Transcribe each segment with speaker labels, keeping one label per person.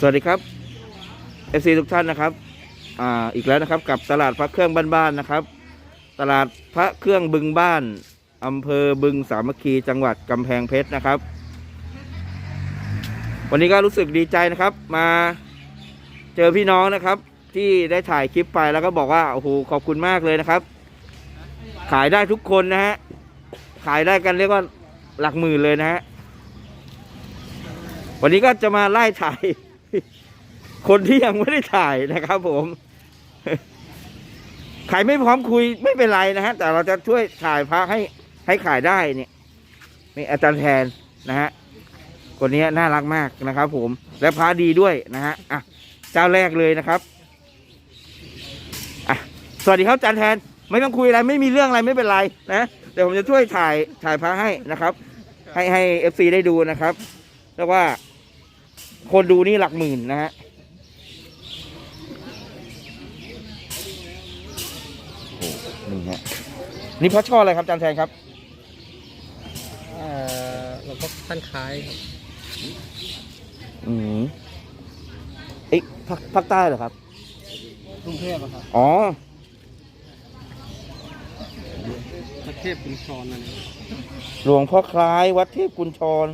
Speaker 1: สวัสดีครับ FC ทุกท่านนะครับอ่าอีกแล้วนะครับกับตลาดพระเครื่องบ้านๆนะครับ ตลาดพระเครื่องบึงบ้านอำเภอบึงสามัคคีจังหวัดกำแพงเพชรนะครับ วันนี้ก็รู้สึกดีใจนะครับ มาเจอพี่น้องนะครับ ที่ได้ถ่ายคลิปไปแล้วก็บอกว่าโอ้โหขอบคุณมากเลยนะครับ ขายได้ทุกคนนะฮะขายได้กันเรียกว่าหลักหมื่นเลยนะฮะวันนี้ก็จะมาไล่ถ่าย คนที่ยังไม่ได้ถ่ายนะครับผม ขายไม่พร้อมคุยไม่เป็นไรนะฮะ แต่เราจะช่วยถ่ายพระให้ให้ขายได้เนี่ยนี่อาจารย์แทนนะฮะ คนนี้น่ารักมากนะครับผม และพระดีด้วยนะฮะ อะ เจ้าแรกเลยนะครับอะสวัสดีครับอาจารย์แทน ไม่ต้องคุยอะไรไม่มีเรื่องอะไรไม่เป็นไรนะเดี๋ยวผมจะช่วยถ่ายถ่ายพระให้นะครับ ให้ให้เอฟซีได้ดูนะครับเรียกว่า คนดูนี่หลักหมื่นนะฮะโอ้นี่ฮะนี่พระช่ออะไรครับอาจารย์แทนครับ
Speaker 2: เอ่อหลวงพ่อท่านคล้ายครับ
Speaker 1: อืมเอ้ยภาคภาคใต้เหรอครับ
Speaker 2: กรุงเทพอะครับ
Speaker 1: อ๋อ
Speaker 2: ประเทศปุญชรนั่นเอง
Speaker 1: หลวงพ่อคล้ายวัดเทพกุญชร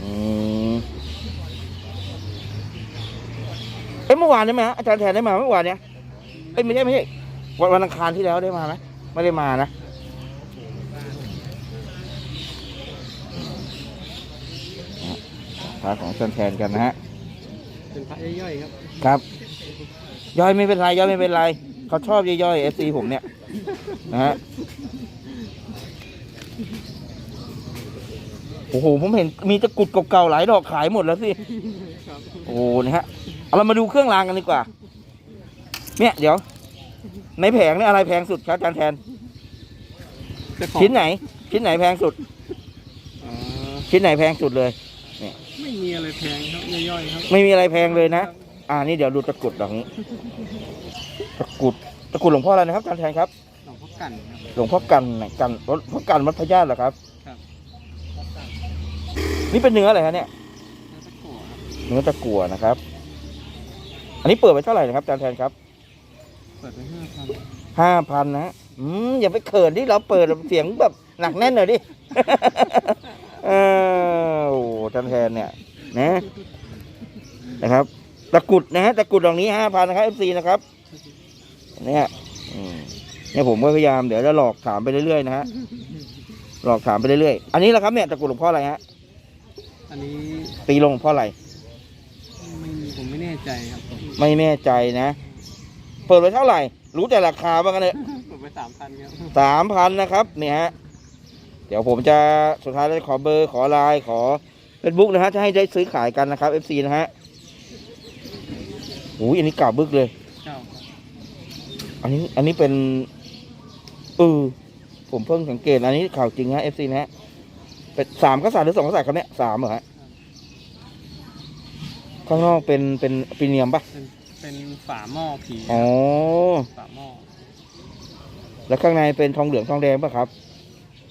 Speaker 1: อืมเอ้ยเมื่อวานได้ไหมฮะอาจารย์แทนได้มาเมื่อวานเนี้ยเอ้ยไม่ใช่ไม่ใช่วันวันอังคารที่แล้วได้มาไหมไม่ได้มานะพาของอาจารย์แทนกันนะฮะ
Speaker 2: เป็นพระย่อยๆครับ
Speaker 1: ครับ ย่อยไม่เป็นไรย่อยไม่เป็นไรเขาชอบย่อยๆเอฟซีผมเนี่ยนะฮะโอ้โหผมเห็นมีตะกรุดเก่าๆหลายดอกขายหมดแล้วสิ
Speaker 2: ครับ
Speaker 1: โอ้โหนะฮะ เอาเรามาดูเครื่องรางกันดีกว่า เนี่ย เดี๋ยว ในแผงเนี่ยอะไรแพงสุดครับอาจารย์แทน ชิ้นไหน ชิ้นไหนแพงสุด
Speaker 2: อ๋อ
Speaker 1: ชิ้นไหนแพงสุดเลย
Speaker 2: ไม่มีอะไรแพงครับย่อยๆครับ
Speaker 1: ไม่มีอะไรแพงเลยนะ อ่า นี่เดี๋ยวดูตะกรุดดอกนี้ ตะกรุด ตะกรุดหลวงพ่ออะไรนะครับอาจารย์แทนครับ
Speaker 2: หลวงพ่อกันครับ
Speaker 1: หลวงพ่อกันน่ะกันหลวงพ่อกันวัดพระญาติเหรอครับ
Speaker 2: ครับ
Speaker 1: นี่เป็นเนื้ออะไรฮะเนี่ย
Speaker 2: แล้วตะกั่วครับ
Speaker 1: เนื้อตะกั่วนะครับ อันนี้เปิดไว้เท่าไหร่นะครับอาจารย์แทนครับ
Speaker 2: เปิดไปห้าพัน
Speaker 1: ห้าพันนะฮะอืมอย่าไปเขินที่เราเปิดเสียงแบบหนักแน่นหน่อยดิ เออโอ้อาจารย์แทนเนี่ย นะ นะครับ ตะกรุดนะฮะตะกรุดดอกนี้ห้าพันนะครับเอฟซีนะครับ เนี่ยอืมเนี่ยผมก็พยายามเดี๋ยวจะหลอกถามไปเรื่อยๆนะฮะ หลอกถามไปเรื่อยๆ อันนี้แหละครับเนี่ยตะกรุดหลวงพ่ออะไรฮะ
Speaker 2: อันนี้
Speaker 1: ตีลงหลวงพ่ออะไร
Speaker 2: ไม่ ผมไม่แน่ใจครับ
Speaker 1: ไม่แน่ใจนะ เปิดไว้เท่าไหร่ รู้แต่ราคาบ้างกันเลย
Speaker 2: เปิดไปสามพันครับ
Speaker 1: สามพันนะครับเนี่ยฮะเดี๋ยวผมจะสุดท้ายแล้วขอเบอร์ขอไลน์ขอเฟซบุ๊กนะฮะจะให้ได้ซื้อขายกันนะครับ FC นะฮะโอ้ยอันนี้เก่าบึกเลย
Speaker 2: เจ้าครับ
Speaker 1: อันนี้อันนี้เป็นเออผมเพิ่งสังเกตอันนี้ข่าวจริงฮะ FC นะฮะเป็นสามกษัตริย์หรือสองกษัตริย์ครับเนี่ยสามเหรอฮะ ข้างนอกเป็นเป็นปีเนียมปะ
Speaker 2: เป็นเป็นฝาหม้อผี
Speaker 1: อ๋อ
Speaker 2: ฝาหม้อ
Speaker 1: แล้วข้างในเป็นทองเหลืองทองแดงปะครับ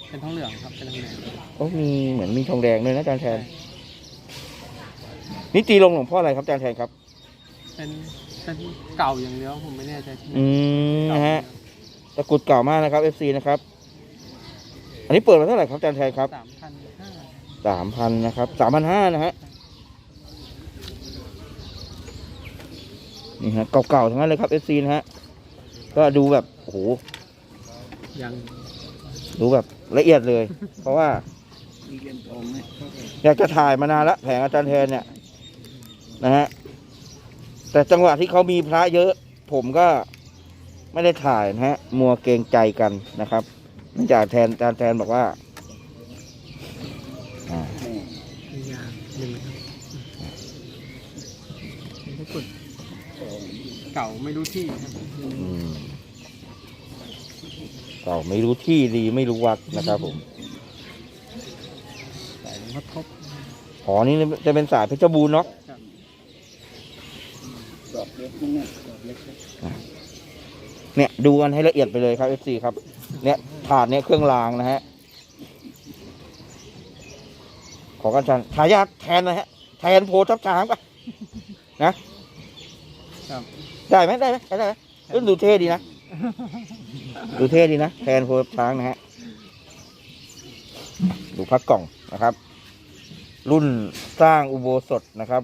Speaker 2: เป็นทองเหลืองครับเป็นทองเหลือง
Speaker 1: โอ้มีเหมือนมีทองแดงด้วยนะอาจารย์แทน นี่ตีลงหลวงพ่ออะไรครับอาจารย์แทนครับ
Speaker 2: เป็นเป็นเก่าอย่างเดียวผมไม่แน่ใจที่
Speaker 1: อืมนะฮะตะกรุดเก่ามากนะครับ FC นะครับ อันนี้เปิดมาเท่าไหร่ครับอาจารย์แทนครับ
Speaker 2: สามพันห้า
Speaker 1: สามพันนะครับสามพันห้านะฮะ นี่ฮะเก่าๆทั้งนั้นเลยครับ FC นะฮะก็ดูแบบโอ้โห
Speaker 2: ยัง
Speaker 1: ดูแบบละเอียดเลย เพราะว่าอยากจะถ่ายมานานละแผงอาจารย์แทนเนี่ยนะฮะแต่จังหวะที่เขามีพระเยอะ ผมก็ไม่ได้ถ่ายนะฮะ มัวเกรงใจกันนะครับเนื่องจากแทนอาจารย์แทนบอกว่าอ่า
Speaker 2: มียางหนึ่งครับไม่ได้กด เก่าไม่รู้ที่ครับ
Speaker 1: อืมเก่าไม่รู้ที่ดีไม่รู้วัดนะครับผม
Speaker 2: แต่หลวงพ่อทบ
Speaker 1: อ๋อนี่จะเป็นสายเพชรบูรณ์เนาะ
Speaker 2: ครับ
Speaker 1: เนี่ยดูกันให้ละเอียดไปเลยครับ FC ครับ เนี่ยถาดเนี่ยเครื่องรางนะฮะ ขอกันชันทายาทแทนนะฮะทนโพทับช้างปะนะ ครับ ได้ไหมได้ไหมได้ไหมเอ้ยดูเท่ดีนะ ดูเท่ดีนะแทนโพทับช้างนะฮะ ดูพักกล่องนะครับ รุ่นสร้างอุโบสถนะครับ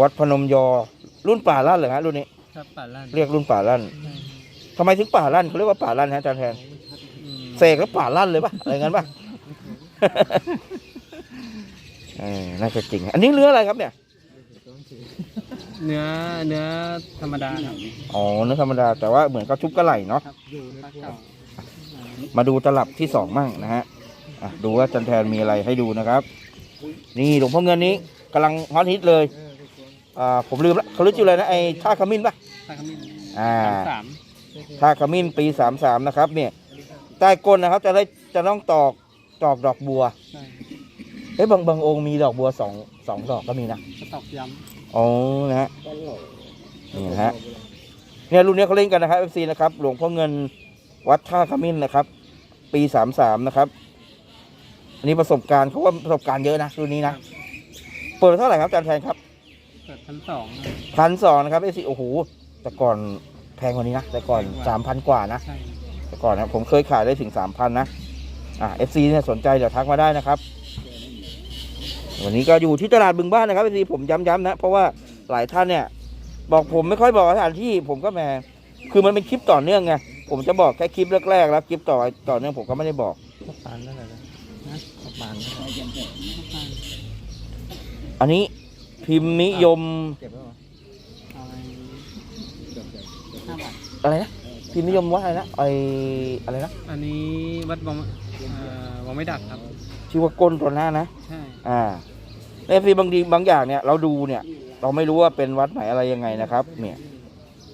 Speaker 1: วัดพนมยอ รุ่นป่าลั่นเหรอฮะรุ่นนี้
Speaker 2: ครับป่าลั่น
Speaker 1: เรียกรุ่นป่าลั่นทำไมถึงป่าลั่นเขาเรียกว่าป่าลั่นฮะอาจารย์แทน
Speaker 2: อืม
Speaker 1: เสกแล้วป่าลั่นเลยปะอะไรงั้นปะเออน่าจะจริง อันนี้เนื้ออะไรครับเนี่ย
Speaker 2: เนื้อเนื้อธรรมดาครับ
Speaker 1: อ๋อเนื้อธรรมดาแต่ว่าเหมือนกับชุบกระไหล่เนาะ
Speaker 2: ครับอยู่ปลาเก่า
Speaker 1: มาดูตลับที่สองมั่งนะฮะอะดูว่าอาจันแทนมีอะไรให้ดูนะครับ นี่หลวงพ่อเงินนี้กำลังฮอตฮิตเลยอ่าผมลืมละเขาเรียกชื่ออะไรนะไอ้ท่าขมิ้นปะ
Speaker 2: ปลาขมิ้น
Speaker 1: อ่า
Speaker 2: สาม
Speaker 1: ท่าขมิ้นปีสามสามนะครับ เนี่ยใต้ก้นนะครับ จะได้จะต้องตอกตอกดอกบัว
Speaker 2: ใช่
Speaker 1: เอ้ยบางบางองค์มีดอกบัวสองสองดอกก็มีนะ
Speaker 2: กระตอกย้
Speaker 1: อ๋อนะฮะนี่นะฮะเนี่ยรุ่นนี้เขาเล่นกันนะครับ FC นะครับ หลวงพ่อเงินวัดท่าขมิ้นนะครับ ปีสามสามนะครับ อันนี้ประสบการณ์เขาว่าประสบการณ์เยอะนะรุ่นนี้นะเปิดเท่าไหร่ครับอาจารย์แทนครับำ
Speaker 2: เกิดพันสอง
Speaker 1: พันสองนะครับ FC โอ้โหแต่ก่อนแพงกว่านี้นะแต่ก่อนสามพันกว่านะ
Speaker 2: ใช่
Speaker 1: แต่ก่อนนะผมเคยขายได้ถึงสามพันนะอะ FC เนี่ยสนใจเดี๋ยวทักมาได้นะครับ วันนี้ก็อยู่ที่ตลาดบึงบ้านนะครับ FC ผมย้ำๆนะ เพราะว่าหลายท่านเนี่ย บอกผมไม่ค่อยบอกสถานที่ผมก็แหมคือมันเป็นคลิปต่อเนื่องไงผมจะบอกแค่คลิปแรกๆแล้วคลิปต่อต่อเนื่องผมก็ไม่ได้บอก
Speaker 2: ข้าวปานนั่นแหละนะข้าวปานข้าวปาน
Speaker 1: อันนี้พิมพ์นิยม
Speaker 2: เก็บไว้เหรอเอาไปห้าบาท
Speaker 1: อะไรนะพิมพ์นิยมว่าอะไรนะไออะไรนะ
Speaker 2: อันนี้วัดวังเอ่อวังไม่ดักครับ
Speaker 1: ชื่อว่าก้นตัวหน้านะ
Speaker 2: ใช่
Speaker 1: อ่าในฟีบางทีบางอย่างเนี่ย เราดูเนี่ย เราไม่รู้ว่าเป็นวัดไหนอะไรยังไงนะครับ เนี่ย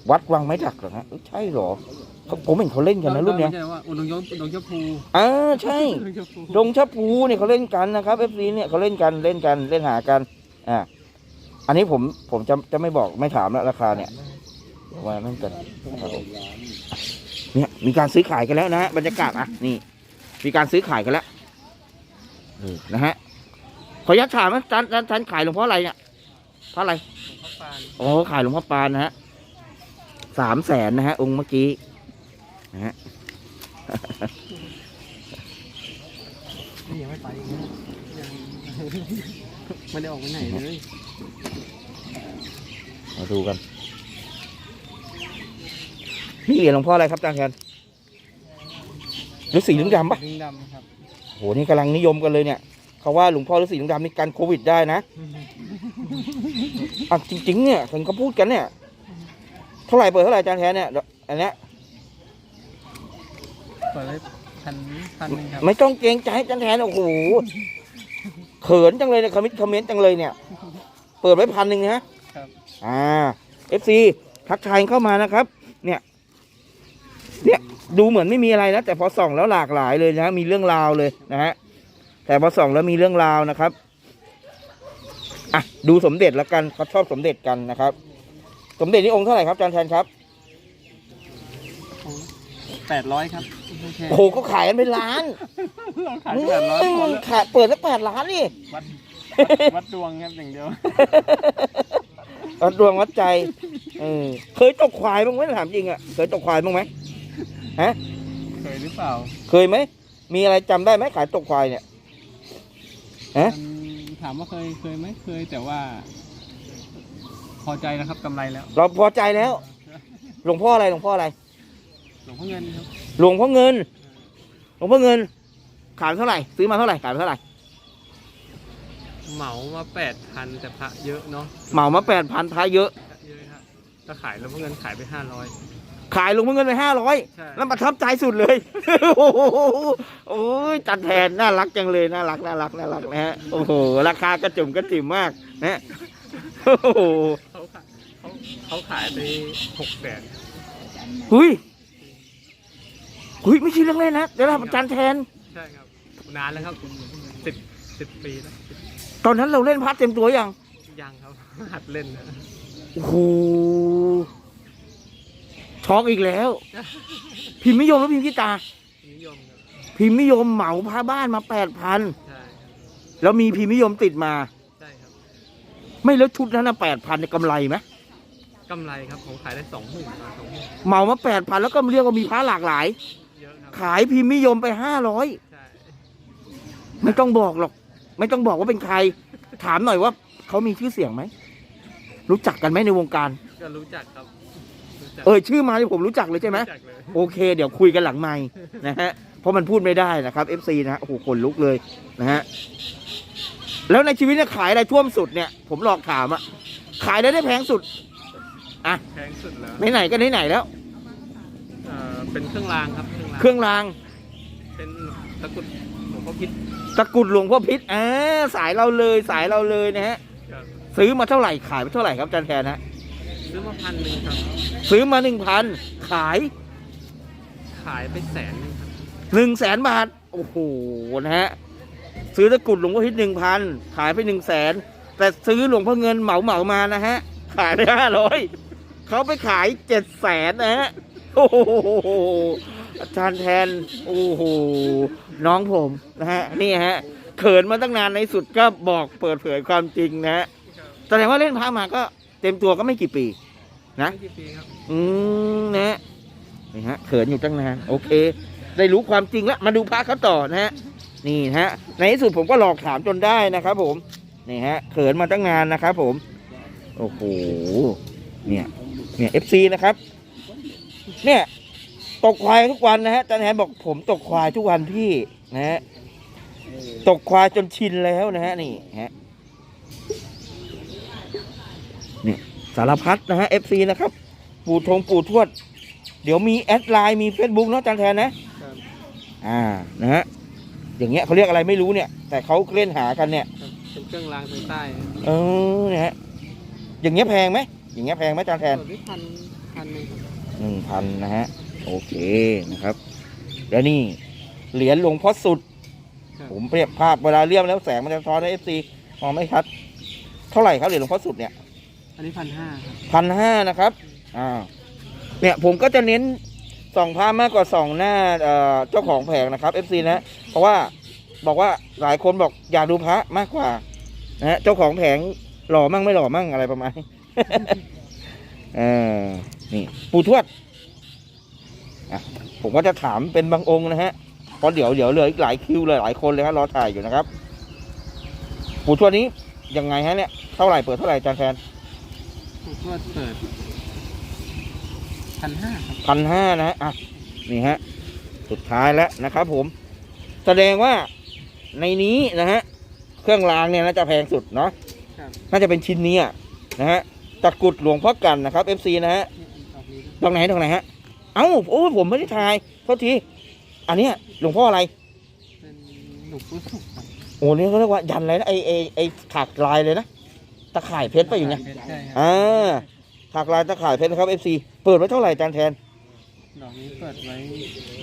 Speaker 1: วัดวังไม้ดักเหรอฮะเอ้ยใช่เหรอเขาผมเห็นเขาเล่นกันนะรุ่นเนี้ย
Speaker 2: ไม่ใช่ว่าอุดมยศอุดมยศภู
Speaker 1: อ่าใช่
Speaker 2: อุดมยศภู
Speaker 1: ดงชะพูเนี่ยเขาเล่นกันนะครับเอฟซีเนี่ยเขาเล่นกันเล่นกันเล่นหากันอ่าอันนี้ผมผมจะจะไม่บอกไม่ถามแล้วราคาเนี่ยว่านั่นกันครับผมเนี่ยมีการซื้อขายกันแล้วนะฮะบรรยากาศอะนี่ มีการซื้อขายกันแล้วนี่นะฮะ ขออนุญาตถามนะท่านท่านท่านขายหลวงพ่ออะไรเนี่ยเพราะอะไร
Speaker 2: ข้าวปาน
Speaker 1: อ๋อขายหลวงพ่อปานนะฮะสามแสนนะฮะ องค์เมื่อกี้นะฮะ
Speaker 2: นี่ยังไม่ไปอีกนะยังไม่ได้ออกไปไหนเลย
Speaker 1: มาดูกัน นี่เหรียญหลวงพ่ออะไรครับอาจารย์แคนฤาษีลิงดำปะ
Speaker 2: ลิงดำครับ
Speaker 1: โหนี่กำลังนิยมกันเลยเนี่ย เขาว่าหลวงพ่อฤาษีลิงดำนี่กันโควิดได้นะอะจริง ๆ เนี่ยเห็นเขาพูดกันเนี่ย เท่าไหร่เปิดเท่าไหร่อาจารย์แคนเนี่ยอันเนี้ย
Speaker 2: เปิดไว้พันพันหนึ่งครับ
Speaker 1: ไม่ต้องเกรงใจอาจารย์แคนโอ้โหเขินจังเลยเนี่ยคอมเมนต์คอมเมนต์จังเลยเนี่ย เปิดไว้พันหนึ่งนะ
Speaker 2: ครับ
Speaker 1: อ่าเอฟซีทักทายเข้ามานะครับ เนี่ย เนี่ย ดูเหมือนไม่มีอะไรนะ แต่พอส่องแล้วหลากหลายเลยนะ มีเรื่องราวเลยนะฮะ แต่พอส่องแล้วมีเรื่องราวนะครับอะดูสมเด็จละกันเขาชอบสมเด็จกันนะครับ สมเด็จนี่องค์เท่าไหร่ครับอาจารย์แทนครับ
Speaker 2: แปดร้อยครับไม่ใช่
Speaker 1: โอ้โหเขาขายกันเป็นล้าน
Speaker 2: เราขายแปดร้อย
Speaker 1: อื
Speaker 2: พอ
Speaker 1: ม
Speaker 2: แล้ว
Speaker 1: ขายเปิดแล้วแปดล้านนี่
Speaker 2: วัดวัดดวงครับอย่างเดียว
Speaker 1: วัดดวงวัดใจเออเคยตกควายบ้างไหมถามจริงอะเคยตกควายบ้างไหมฮะ
Speaker 2: เคยหรือเปล่า
Speaker 1: เคยไหมมีอะไรจำได้ไหมขายตกควายเนี่ย ฮะ
Speaker 2: อืมถามว่าเคยเคยไหมเคยแต่ว่า พอใจแล้วครับกำไรแล้ว
Speaker 1: เราพอใจแล้ว หลวงพ่ออะไรหลวงพ่ออะไร
Speaker 2: หลวงพ่อเงินครับ
Speaker 1: หลวงพ่อเงิน หลวงพ่อเงิน ขายเท่าไหร่ ซื้อมาเท่าไหร่ ขายไปเท่าไหร่
Speaker 2: เหมามาแปดพันแต่พระเยอะเนาะ
Speaker 1: เหมามาแปดพันพายเยอะ
Speaker 2: พระเยอะครับถ้าขายหลวงพ่อเงินขายไปห้าร้อย
Speaker 1: ขายหลวงพ่อเงินไปห้าร้อย
Speaker 2: ใช่
Speaker 1: แล้วประทับใจสุดเลย โอ้โหโอ้ยจัดแทนน่ารักจังเลยน่ารักน่ารักน่ารักนะฮะโอ้โหราคากระจุ่มกระจิ๋มมากนะฮะโอ้โห
Speaker 2: เขาขายเขาเขาขายไปหกแสน
Speaker 1: หุยหุยไม่ใช่เรื่องเล่นนะเดี๋ยวเราจันแทน
Speaker 2: ใช่ครับ นานแล้วครับสิบสิบปีแล้ว
Speaker 1: ตอนนั้นเราเล่นพัดเต็มตัวยัง
Speaker 2: ยังครับ หัดเล่นนะ
Speaker 1: โอ้โห ช็อกอีกแล้ว พิมพ์นิยมหรือพิมพ์กีตา
Speaker 2: นิยมครับ
Speaker 1: พิมพ์นิยมเหมาพาบ้านมาแปดพัน
Speaker 2: ใช่ครับ
Speaker 1: แล้วมีพิมพ์นิยมติดมา
Speaker 2: ใช่ครับ
Speaker 1: ไม่แล้วชุดนั้นนะแปดพันกำไรไหม
Speaker 2: กำไรครับผมขายได้สองหมื่นสองหมื่น
Speaker 1: เหมามาแปดพันแล้วก็เรียกว่ามีพระหลากหลาย
Speaker 2: เยอะครับ
Speaker 1: ขายพิมพ์นิยมไปห้าร้อย
Speaker 2: ใช่
Speaker 1: ไม่ต้องบอกหรอก ไม่ต้องบอกว่าเป็นใคร ถามหน่อยว่าเขามีชื่อเสียงไหมรู้จักกันไหมในวงการ
Speaker 2: ก็รู้จักครับรู้จัก
Speaker 1: เอ่ยชื่อมาที่ผมรู้จักเลยใช่ไหม
Speaker 2: รู้จักเลย
Speaker 1: โอเค เดี๋ยวคุยกันหลังไม้นะฮะเพราะมันพูดไม่ได้นะครับ FC นะฮะโอ้โหขนลุกเลยนะฮะแล้วในชีวิตเนี่ยขายอะไรท่วมสุดเนี่ย ผมลองถามอะขายได้ได้แพงสุด
Speaker 2: แพงสุดแล้ว
Speaker 1: ไหนๆก็ไหนๆแล้ว
Speaker 2: เอ่อเป็นเครื่องรางครับเครื่องราง
Speaker 1: เครื่องราง
Speaker 2: เป็นตะกรุดหลวงพ่อพิษ
Speaker 1: ตะกรุดหลวงพ่อพิษอ่าสายเราเลยสายเราเลยนะฮะ
Speaker 2: ครับ
Speaker 1: ซื้อมาเท่าไหร่ขายไปเท่าไหร่ครับอาจันแทนฮะ
Speaker 2: ซื้อมาพันหนึ่งครับ
Speaker 1: ซื้อมาหนึ่งพันขาย
Speaker 2: ขายไปแสนหนึงครับ
Speaker 1: หนึ่งแสนบาท โอ้โหนะฮะซื้อตะกรุดหลวงพ่อพิษหนึ่งพันขายไปหนึ่งแสนแต่ซื้อหลวงพ่อเงินเหมาเหมาๆมานะฮะ ขายไปห้าร้อยเขาไปขายเจ็ดแสนนะฮะโอ้โหอาจารย์แทนโอ้โหน้องผมนะฮะนี่ฮะเขินมาตั้งนานในสุดก็บอกเปิดเผยความจริงนะฮะแสดงว่าเล่นพระมาก็ เต็มตัวก็ไม่กี่ปี นะ
Speaker 2: ไม่กี่ปีครับ
Speaker 1: อืมนะฮะนี่ฮะเขินอยู่ตั้งนานโอเค ได้รู้ความจริงแล้วมาดูพระเขาต่อนะฮะนี่ฮะ ในที่สุดผมก็หลอกถามจนได้นะครับ ผมนี่ฮะเขินมาตั้งนานนะครับ ผม โอ้โหเนี่ย เนี่ยเอฟซีนะครับ เนี่ยตกควายทุกวันนะฮะอาจันแฮนบอกผมตกควายทุกวันพี่นะฮะตกควายจนชินแล้วนะฮะนี่ฮะ สารพัดนะฮะเอฟซีนะครับ ปู่ทงปู่ทวด เดี๋ยวมีแอดไลน์มี Facebook เนาะอาจันแทนนะ
Speaker 2: ครับ
Speaker 1: อ่านะฮะอย่างเงี้ยเขาเรียกอะไรไม่รู้เนี่ย แต่เขาเล่นหากันเนี่ย
Speaker 2: ครับเป็นเครื่องรางทางใต้
Speaker 1: เออนะฮะอย่างเงี้ยแพงไหมอย่างเงี้ยแพงไหมอาจารย์แทน
Speaker 2: ส่วนที่พันพันหนึ่งครับ
Speaker 1: หนึ่งพันนะฮะโอเคนะครับ แล้วนี่เหรียญหลวงพ่อสุด
Speaker 2: ครับ
Speaker 1: ผมเปรียบภาพเวลาเลี่ยมแล้วแสงมันจะซ้อนในเอฟซีมองไม่ชัด เท่าไหร่ครับเหรียญหลวงพ่อสุดเนี่ย
Speaker 2: อันนี้พันห้าครับ
Speaker 1: พันห้านะครับอ่าเนี่ยผมก็จะเน้นส่องภามากกว่าส่องหน้าเอ่อเจ้าของแผงนะครับ FC นะ เพราะว่าบอกว่าหลายคนบอกอยากดูพระมากกว่านะฮะเจ้าของแผงหล่อมั่งไม่หล่อมั่งอะไรประมาณนี้ เออนี่ปู่ทวดอะผมก็จะถามเป็นบางองค์นะฮะเพราะเดี๋ยวเดี๋ยวเหลืออีกหลายคิวเลยหลายคนเลยฮะรอถ่ายอยู่นะครับ ปู่ทวดนี้ยังไงฮะเนี่ยเท่าไหร่เปิดเท่าไหร่จารย์แทน
Speaker 2: ผมก็เปิดพันห้าครับ
Speaker 1: พันห้านะฮะอะนี่ฮะ สุดท้ายแล้วนะครับผม แสดงว่าในนี้นะฮะ เครื่องรางเนี่ยน่าจะแพงสุดเนาะ
Speaker 2: ครับ
Speaker 1: น่าจะเป็นชิ้นนี้อะนะฮะตะกรุดหลวงพ่อกันนะครับ FC นะฮะ
Speaker 2: นี่ออกนี้
Speaker 1: ตรงไหนตรงไหนฮะ เอ้าโอ้ยผมไม่ได้ทายโทษที อันเนี้ยหลวงพ่ออะไร
Speaker 2: เป็นหนุกพุสุกครับ
Speaker 1: โอ้นี่เขาเรียกว่ายันอะไรนะไอไอไอถากลายเลยนะ ตะข่ายเพชรไปอยู่เนี่ย
Speaker 2: ใช่ครับ
Speaker 1: อ่าถากลายตะข่ายเพชรนะครับ FC เปิดไว้เท่าไหร่จานแทน
Speaker 2: ดอกนี้เปิดไว้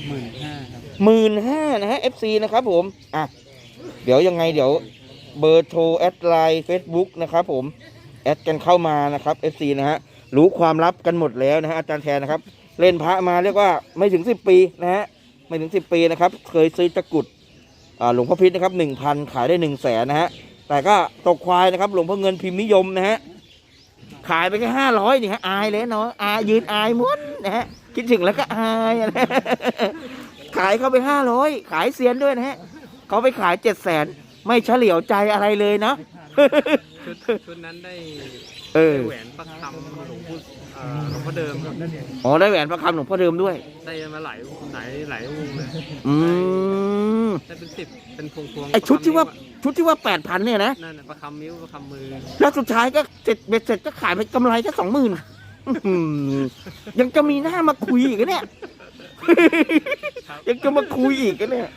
Speaker 2: หมื่นห้าครับ
Speaker 1: หมื่นห้านะฮะ FC นะครับผมอะเดี๋ยวยังไงเดี๋ยวเบอร์โทรแอดไลน์ Facebook นะครับผม แอดกันเข้ามานะครับ FC นะฮะรู้ความลับกันหมดแล้วนะฮะอาจารย์แทนนะครับ เล่นพระมาเรียกว่าไม่ถึง10ปีนะฮะไม่ถึง10ปีนะครับ เคยซื้อตะกรุดอ่าหลวงพ่อพิษนะครับหนึ่งพันขายได้หนึ่งแสนนะฮะ แต่ก็ตกควายนะครับ หลวงพ่อเงินพิมพ์นิยมนะฮะ ขายไปแค่ห้าร้อยนี่ฮะ อายเลยเนาะ อายยืนอายม้วนนะฮะ คิดถึงแล้วก็อายนะขายเขาไปห้าร้อยขายเซียนด้วยนะฮะ เขาไปขายเจ็ดแสนไม่เฉลียวใจอะไรเลยเนาะ
Speaker 2: ชุดชุดนั้นได้
Speaker 1: เออ
Speaker 2: ได้แหวนประคำหลวงพ่อเอ่อหลวงพ่อเดิมครับ
Speaker 1: อ๋อได้แหวนประคำหลวงพ่อเดิมด้วย
Speaker 2: ได้มาหลายหลายหลายวงเลย
Speaker 1: อืม
Speaker 2: ได้เป็นสิบเป็นพวงพวง
Speaker 1: ไอชุดที่ว่า ชุดที่ว่าแปดพันเนี่ยนะ
Speaker 2: นั่นน่ะประคำนิ้วประคำมือ
Speaker 1: แล้วสุดท้ายก็เสร็จเบ็ดเสร็จก็ขายไปกำไรแค่สองหมื่นยังจะมีหน้ามาคุยอีกอะเนี่ย
Speaker 2: ครับ
Speaker 1: ยังจะมาคุยอีกอะเนี่ย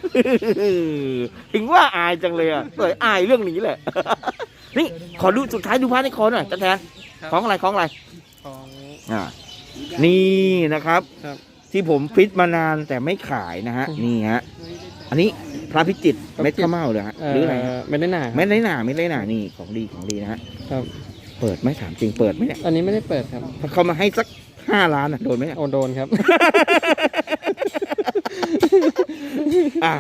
Speaker 1: ถึงว่าอายจังเลยอะเลยอายเรื่องนี้แหละ นี่ขอดูสุดท้ายดูพระในคอหน่อยจันแทน
Speaker 2: ครับ
Speaker 1: ของอะไรของอะไร
Speaker 2: ของ
Speaker 1: อ่านี่นะครับ
Speaker 2: ครับ
Speaker 1: ที่ผมฟิตมานานแต่ไม่ขายนะฮะ นี่ฮะ อันนี้พระพิจิตรเม็ดข้าวเม่าเลยฮะหรืออะไรฮะ
Speaker 2: ไม่ได้หนา
Speaker 1: เม็ดไรหนาเม็ดไรหนานี่ของดีของดีนะฮะ
Speaker 2: ครับ
Speaker 1: เปิดไหมถามจริงเปิดไหมเนี่ย
Speaker 2: อันนี้ไม่ได้เปิดครับ
Speaker 1: ถ้าเขามาให้สักห้าล้านอะโดนไหม
Speaker 2: โอโดนครับ
Speaker 1: อะ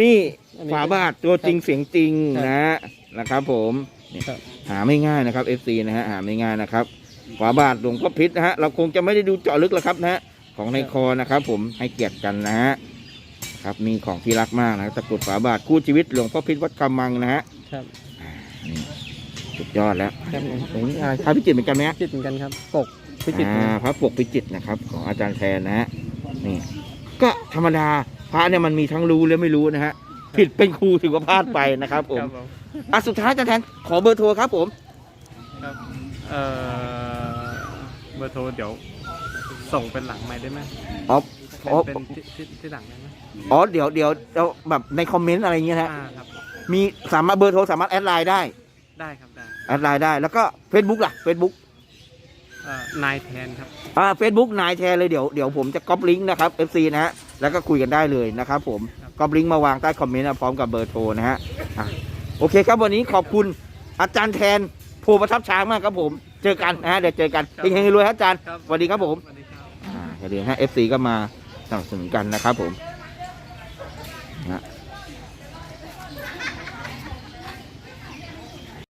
Speaker 1: นี่
Speaker 2: อันนี้
Speaker 1: ฝาบาทตัวจริงเสียงจริง
Speaker 2: ครับ
Speaker 1: นะฮะนะครับ ผมนี่
Speaker 2: ครับ
Speaker 1: หาไม่ง่ายนะครับ FC นะฮะหาไม่ง่ายนะครับฝาบาทหลวงพ่อพิษนะฮะเราคงจะไม่ได้ดูเจาะลึกแล้วครับนะฮะของในคอนะครับ ผมให้เกียรติกันนะฮะ ครับมีของที่รักมากนะตะกรุดฝาบาทคู่ชีวิตหลวงพ่อพิษวัดกำมังนะฮะ
Speaker 2: ครับ
Speaker 1: นี่สุดยอดแล้ว
Speaker 2: ครับผม
Speaker 1: ตรงนี้อะไรพระพิจิตรเหมือนกันไหมฮะ
Speaker 2: จิตรเหมือนกันครับปกพิจิตร
Speaker 1: อ่าพระปกพิจิตรนะครับ ของอาจารย์แทนนะฮะนี่ก็ธรรมดาพระเนี่ยมันมีทั้งรู้และไม่รู้นะฮะผิดเป็นครูถือว่าพลาดไปนะครับผม
Speaker 2: ครับผม
Speaker 1: อะสุดท้ายอาจารย์แทนขอเบอร์โทรครับผม
Speaker 2: ครับเอ่อเบอร์โทรเดี๋ยวส่งเป็นหลังไม้ได้ไหม
Speaker 1: อ๋อ
Speaker 2: เป็น
Speaker 1: อ๋อ
Speaker 2: เป็นที่ที่ที่หลังได้ไหม
Speaker 1: อ๋อเดี๋ยวเดี๋ยวเราแบบในคอมเมนต์อะไรอย่างเงี้ยนะฮะ
Speaker 2: อ่าครับ
Speaker 1: มีสามารถเบอร์โทรสามารถแอดไลน์ได้
Speaker 2: ได้ครับได้
Speaker 1: แอดไลน์ได้แล้วก็ Facebook ล่ะ Facebook
Speaker 2: เอ่อนายแทนครับ
Speaker 1: อ่า Facebook นายแชร์เลยเดี๋ยวเดี๋ยวผมจะก๊อปลิงก์นะครับ FC นะฮะแล้วก็คุยกันได้เลยนะครับผม
Speaker 2: ครับ
Speaker 1: ก๊อปลิงก์มาวางใต้คอมเมนต์นะพร้อมกับเบอร์โทรนะฮะอะโอเคครับวันนี้ขอบคุณอาจารย์แทนโพประทับช้างมากครับผม เจอกันนะฮะเดี๋ยวเจอกันเฮงๆรวยๆครับอาจารย์
Speaker 2: ครับ
Speaker 1: สวัสดีครับผม
Speaker 2: สวัสดีครับ
Speaker 1: อ่าอย่าลืมฮะ FC ก็มา สนับสนุนกันนะครับผมนะ